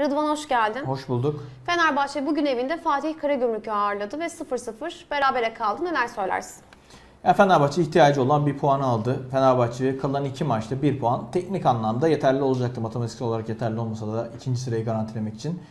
Rıdvan hoş geldin. Hoş bulduk. Fenerbahçe bugün evinde Fatih Karagümrük'ü ağırladı ve 0-0 berabere kaldı. Neler söylersin? Ya Fenerbahçe ihtiyacı olan bir puan aldı. Fenerbahçe kalan iki maçta bir puan teknik anlamda yeterli olacaktı. Matematiksel olarak yeterli olmasa da ikinci sırayı garantilemek için.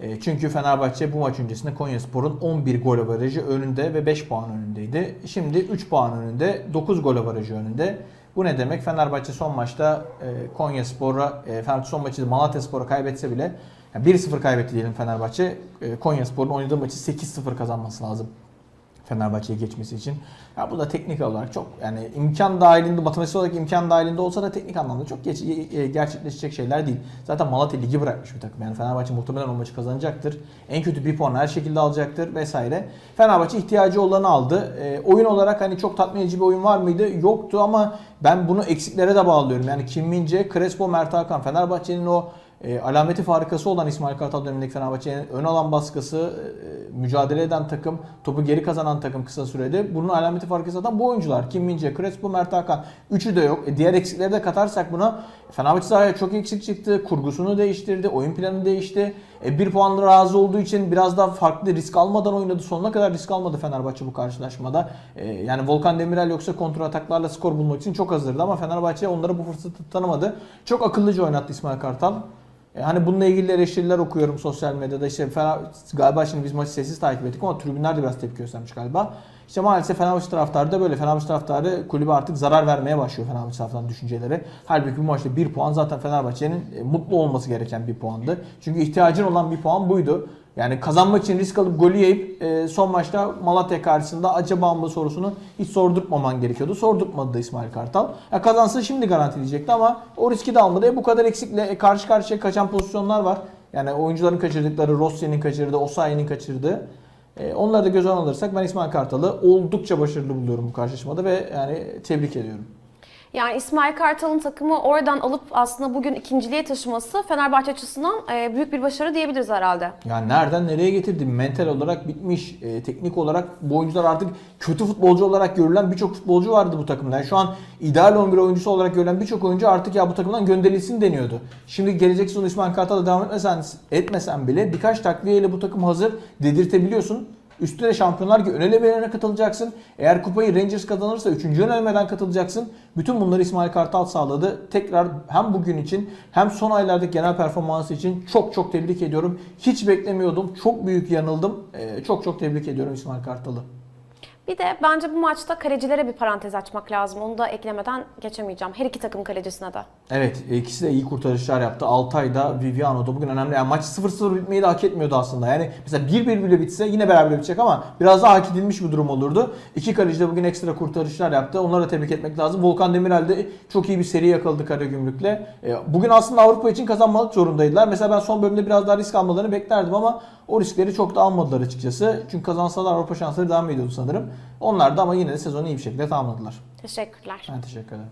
E, Çünkü Fenerbahçe bu maç öncesinde Konyaspor'un 11 gol avarajı önünde ve 5 puan önündeydi. Şimdi 3 puan önünde, 9 gol avarajı önünde. Bu ne demek? Fenerbahçe son maçta e, Konyaspor'a, e, Fenerbahçe son maçı Malatyaspor'a kaybetse bile yani 1-0 kaybetti diyelim Fenerbahçe. E, Konyaspor'un oynadığı maçı 8-0 kazanması lazım. Fenerbahçe'ye geçmesi için. Ya bu da teknik olarak çok yani imkan dahilinde, matematiksel olarak imkan dahilinde olsa da teknik anlamda çok geç, gerçekleşecek şeyler değil. Zaten Malatya ligi bırakmış bir takım. Yani Fenerbahçe muhtemelen o maçı kazanacaktır. En kötü bir puan her şekilde alacaktır vesaire. Fenerbahçe ihtiyacı olanı aldı. E, oyun olarak hani çok tatmin edici bir oyun var mıydı? Yoktu ama ben bunu eksiklere de bağlıyorum. Yani Kim Min-jae, Crespo, Mert Hakan, Fenerbahçe'nin o e, alameti farikası olan İsmail Kartal dönemindeki Fenerbahçe'nin ön alan baskısı, e, mücadele eden takım, topu geri kazanan takım kısa sürede. Bunun alameti farikası zaten bu oyuncular. Kim Min-jae, Crespo, Mert Hakan. Üçü de yok. E, diğer eksikleri de katarsak buna Fenerbahçe sahaya çok eksik çıktı. Kurgusunu değiştirdi. Oyun planı değişti. E, bir puanla razı olduğu için biraz daha farklı risk almadan oynadı. Sonuna kadar risk almadı Fenerbahçe bu karşılaşmada. E, yani Volkan Demirel yoksa kontrol ataklarla skor bulmak için çok hazırdı ama Fenerbahçe onlara bu fırsatı tanımadı. Çok akıllıca oynattı İsmail Kartal. E, Hani bununla ilgili eleştiriler okuyorum sosyal medyada. İşte Fener, galiba şimdi biz maçı sessiz takip ettik ama tribünler de biraz tepki göstermiş galiba. İşte maalesef Fenerbahçe taraftarı da böyle. Fenerbahçe taraftarı kulübe artık zarar vermeye başlıyor Fenerbahçe taraftarının düşünceleri. Halbuki bu maçta bir puan zaten Fenerbahçe'nin e, mutlu olması gereken bir puandı. Çünkü ihtiyacın olan bir puan buydu. Yani kazanmak için risk alıp golü yiyip e, son maçta Malatya karşısında acaba mı sorusunu hiç sordurtmaman gerekiyordu. Sordurtmadı da İsmail Kartal. Ya kazansa şimdi garantileyecekti ama o riski de almadı. E, bu kadar eksikle e, karşı karşıya kaçan pozisyonlar var. Yani oyuncuların kaçırdıkları, Rossi'nin kaçırdığı, Osayi'nin kaçırdığı. E, onları da göz önüne alırsak ben İsmail Kartal'ı oldukça başarılı buluyorum bu karşılaşmada ve yani tebrik ediyorum. Yani İsmail Kartal'ın takımı oradan alıp aslında bugün ikinciliğe taşıması Fenerbahçe açısından e, büyük bir başarı diyebiliriz herhalde. Yani nereden nereye getirdi? Mental olarak bitmiş. e, teknik olarak bu oyuncular artık kötü futbolcu olarak görülen birçok futbolcu vardı bu takımda. Yani şu an ideal 11 oyuncusu olarak görülen birçok oyuncu artık ya bu takımdan gönderilsin deniyordu. Şimdi gelecek sezon İsmail Kartal'la devam etmesen, etmesen bile birkaç takviyeyle bu takım hazır dedirtebiliyorsun. Üstüne Şampiyonlar Ligi ön elemelerine katılacaksın. Eğer kupayı Rangers kazanırsa 3. ön elemeden katılacaksın. Bütün bunları İsmail Kartal sağladı. Tekrar hem bugün için hem son aylardaki genel performansı için çok çok tebrik ediyorum. Hiç beklemiyordum. Çok büyük yanıldım. Ee, çok çok tebrik ediyorum İsmail Kartal'ı. Bir de bence bu maçta kalecilere bir parantez açmak lazım. Onu da eklemeden geçemeyeceğim. Her iki takım kalecisine de. Evet ikisi de iyi kurtarışlar yaptı. Altay da Viviano bugün önemli. Yani maç 0-0 bitmeyi de hak etmiyordu aslında. Yani mesela 1-1 bile bitse yine beraber bitecek ama biraz daha hak edilmiş bir durum olurdu. İki kaleci de bugün ekstra kurtarışlar yaptı. Onları da tebrik etmek lazım. Volkan Demirel de çok iyi bir seri yakaladı Karagümrük'le. E, Bugün aslında Avrupa için kazanmak zorundaydılar. Mesela ben son bölümde biraz daha risk almalarını beklerdim ama o riskleri çok da almadılar açıkçası. Çünkü kazansalar Avrupa şansları devam ediyordu sanırım. Onlar da ama yine de sezonu iyi bir şekilde tamamladılar. Teşekkürler. Ben teşekkür ederim.